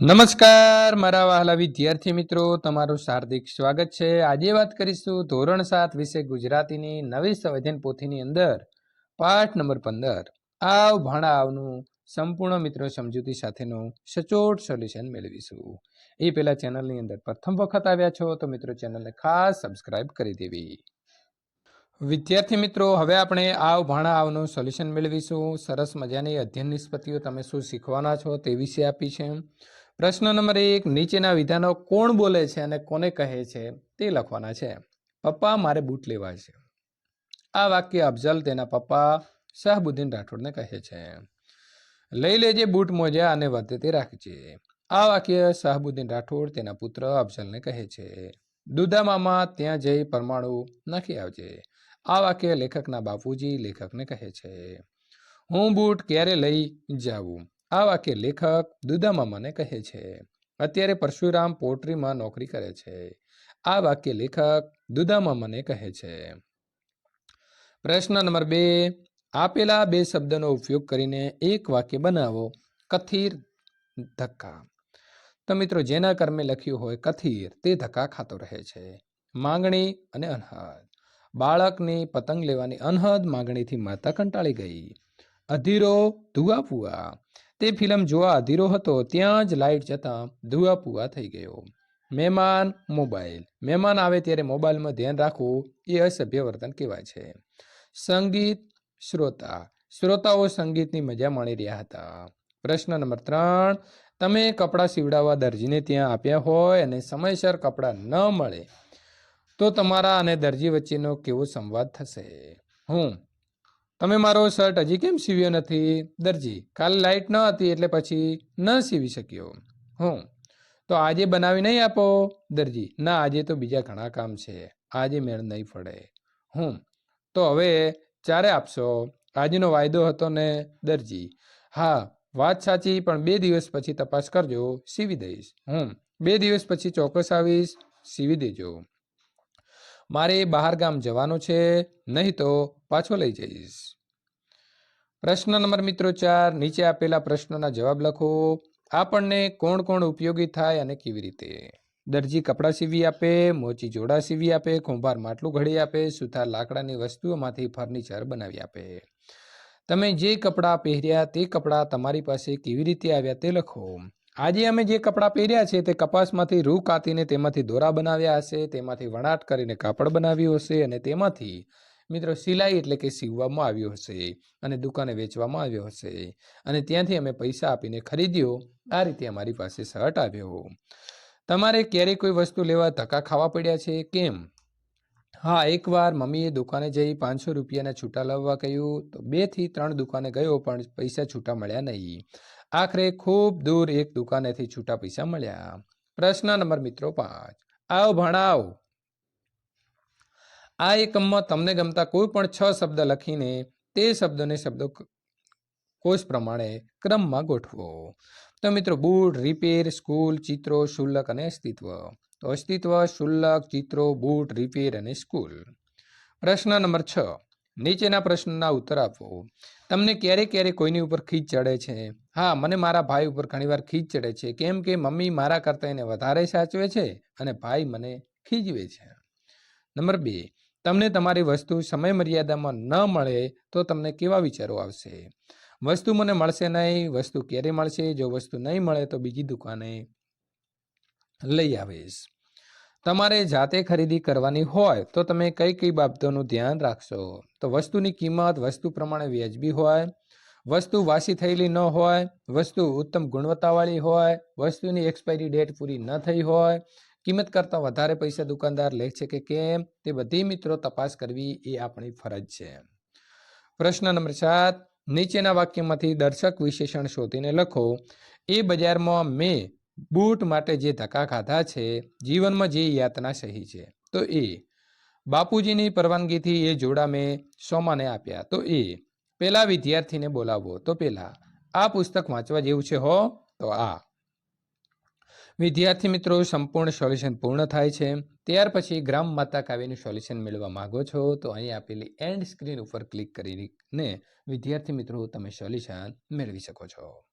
નમસ્કાર, મારા વહાલા વિદ્યાર્થી મિત્રો. તમારું હાર્દિક સ્વાગત છે. આજે વાત કરીશું ધોરણ સાત વિશે ગુજરાતીની નવી સંવેદન પોથીની અંદર, પાઠ નંબર પંદર. આવ ભાણા આવનું સંપૂર્ણ મિત્રો સમજૂતી સાથેનું સચોટ સોલ્યુશન મેળવીશું. એ પહેલા ચેનલની અંદર પ્રથમ વખત આવ્યા છો તો મિત્રો ચેનલને ખાસ સબસ્ક્રાઇબ કરી દેવી. વિદ્યાર્થી મિત્રો, હવે આપણે આવ ભાણા આવનું સોલ્યુશન મેળવીશું. સરસ મજાની અધ્યયન નિષ્પત્તિઓ તમે શું શીખવાના છો તે વિશે આપી છે. પ્રશ્ન નંબર એક, નીચેના વિધાનો કોણ બોલે છે અને કોને કહે છે તે લખવાના છે. પપ્પા, મારે બૂટ લેવા છે. આ વાક્ય અફઝલ તેના પપ્પા શાહબુદ્દીન રાઠોડને કહે છે. લઈ લેજે બૂટ મોજા અને વધે તે રાખજે. આ વાક્ય શાહબુદ્દીન રાઠોડ તેના પુત્ર અફઝલને કહે છે. દુધા મામા, ત્યાં જઈ પરમાણુ નાખી આવજે. આ વાક્ય લેખકના બાપુજી લેખકને કહે છે. હું બૂટ ક્યારે લઈ જાઉં? આ વાક્ય લેખક દુધા મને કહે છે, અત્યારે પરશુરામ પોટરીમાં નોકરી કરે છે. આ વાક્ય લેખક દુધા મને કહે છે. પ્રશ્ન નંબર બે, આપેલા બે શબ્દનો ઉપયોગ કરીને એક વાક્ય બનાવો, કથિર ધક્કા. તો મિત્રો, જેના કર્મે લખ્યું હોય કથિર, તે ધક્કા ખાતો રહે છે. માંગણી અને અનહદ. બાળકની પતંગ લેવાની અનહદ માંગણીથી માતા કંટાળી ગઈ. અધીરો, ધુઆ પુઆ તે ફિલ્મ જોવા અધીરો હતો, ત્યાં જ લાઇટ જતાં ધુઆ પુઆ થઈ ગયો. મહેમાન મોબાઈલ. મહેમાન આવે ત્યારે મોબાઈલમાં ધ્યાન રાખવું એ અસભ્ય વર્તન કહેવાય છે. સંગીત શ્રોતા. શ્રોતાઓ સંગીતની મજા માણી રહ્યા હતા. પ્રશ્ન નંબર ત્રણ. તમે કપડાં સીવડાવવા દરજીને ત્યાં આપ્યા હોય અને સમયસર કપડાં ન મળે, તો તમારા અને દરજી વચ્ચેનો કેવો સંવાદ થશે? હું તમે મારો શર્ટ હજી કેમ સીવ્યો નથી? દરજી, કાલે લાઇટ ન હતી એટલે પછી ન સીવી શક્યો. હું. તો આજે બનાવી નહીં આપો? દરજી, ના, આજે તો બીજા ઘણા કામ છે. આજે મેળ નહીં પડે. હું. તો હવે ચારે આપશો? આજનો વાયદો હતો ને, દરજી. હા, વાત સાચી, પણ બે દિવસ પછી તપાસ કરજો, સીવી દઈશ. હું. બે દિવસ પછી ચોક્કસ આવીશ, સીવી દેજો. મારે બહાર ગામ જવાનું છે, નહીં તો પાછો લઈ જઈશ. પ્રશ્ન નંબર મિત્રો ચાર, નીચે આપેલા પ્રશ્નોના જવાબ લખો. આપણને કોણ કોણ ઉપયોગી થાય અને કેવી રીતે? દરજી કપડાં સીવી આપે, મોચી જોડા સીવી આપે, ખોંભાર માટલું ઘડી આપે સુથાર લાકડાની વસ્તુઓમાંથી ફર્નિચર બનાવી આપે. તમે જે કપડાં પહેર્યા તે કપડાં તમારી પાસે કેવી રીતે આવ્યા તે લખો. આજે અમે જે કપડાં પહેર્યા છે તે કપાસમાંથી રૂ કાતીને તેમાંથી દોરા બનાવ્યા હશે, તેમાંથી વણાટ કરીને કાપડ બનાવ્યું હશે અને તેમાંથી, મિત્રો, સિલાઈ એટલે કે સીવવામાં આવ્યો હશે અને દુકાને વેચવામાં આવ્યો હશે. અને ત્યાંથી અમે પૈસા આપીને ખરીદ્યો. આ રીતે અમારી પાસે શર્ટ આવ્યો. તમારે ક્યારેય કોઈ વસ્તુ લેવા ધક્કા ખાવા પડ્યા છે? કેમ? હા, એકવાર મમ્મીએ દુકાને જઈ પાંચસો રૂપિયાના છૂટા લાવવા કહ્યું, તો બેથી ત્રણ દુકાને ગયો, પણ પૈસા છૂટા મળ્યા નહીં. આખરે ખૂબ દૂર એક દુકાનેથી છૂટા પૈસા મળ્યા. પ્રશ્ન નંબર મિત્રો પાંચ. આવ ભણાવ. આ એકમમાં તમને ગમતા કોઈ પણ છ શબ્દ લખીને તે શબ્દોને શબ્દો કોષ પ્રમાણે ક્રમમાં ગોઠવો. તો મિત્રો બૂટ, રિપેર, સ્કૂલ, ચિત્રો, શુલ્લક અને અસ્તિત્વ. તો અસ્તિત્વ, શુલ્લક, ચિત્રો, બૂટ, રિપેર અને સ્કૂલ. પ્રશ્ન નંબર છ. નીચેના પ્રશ્નના ઉત્તર આપો. તમને ક્યારે ક્યારે કોઈની ઉપર ખીચ ચડે છે? હા, મને મારા ભાઈ ઉપર ઘણીવાર ખીચ ચડે છે. કેમ કે મમ્મી મારા કરતાં એને વધારે સાચવે છે અને ભાઈ મને ખીજવે છે. નંબર બે, તમને તમારી વસ્તુ સમય મર્યાદામાં ન મળે તો તમને કેવા વિચારો આવશે? વસ્તુ મને મળશે નહીં, વસ્તુ ક્યારે મળશે? જો વસ્તુ નહીં મળે તો બીજી દુકાને લઈ આવીશ. તમારે જાતે ખરીદી કરવાની હોય તો તમે કઈ કઈ બાબતોનું ધ્યાન રાખશો? તો વસ્તુની કિંમત, વસ્તુ પ્રમાણે વ્યાજબી હોય, વસ્તુ વાસી થયેલી ન હોય, વસ્તુ ઉત્તમ ગુણવત્તાવાળી હોય, વસ્તુની એક્સપાયરી ડેટ પૂરી ન થઈ હોય, કિંમત કરતાં વધારે પૈસા દુકાનદાર લે છે કે કેમ, તે બધી મિત્રો તપાસ કરવી એ આપણી ફરજ છે. પ્રશ્ન નંબર સાત, નીચેના વાક્યમાંથી દર્શક વિશેષણ શોધીને લખો, એ બજારમાં મેં બૂટ માટે જે ધક્કા ખાધા છે, જીવનમાં જે યાતના સહી છે. તો એ, બાપુજીની પરવાનગીથી એ જોડા મેં સોમાને આપ્યા. તો એ, પેલા વિદ્યાર્થીને બોલાવો. તો પેલા, આ પુસ્તક વાંચવા જેવું છે હો? તો આ. વિદ્યાર્થી મિત્રો, સંપૂર્ણ સોલ્યુશન પૂર્ણ થાય છે. ત્યાર પછી ગ્રામ માતા કાવ્યનું સોલ્યુશન મેળવવા માંગો છો, તો અહીં આપેલી એન્ડ સ્ક્રીન ઉપર ક્લિક કરીને વિદ્યાર્થી મિત્રો, તમે સોલ્યુશન મેળવી શકો છો.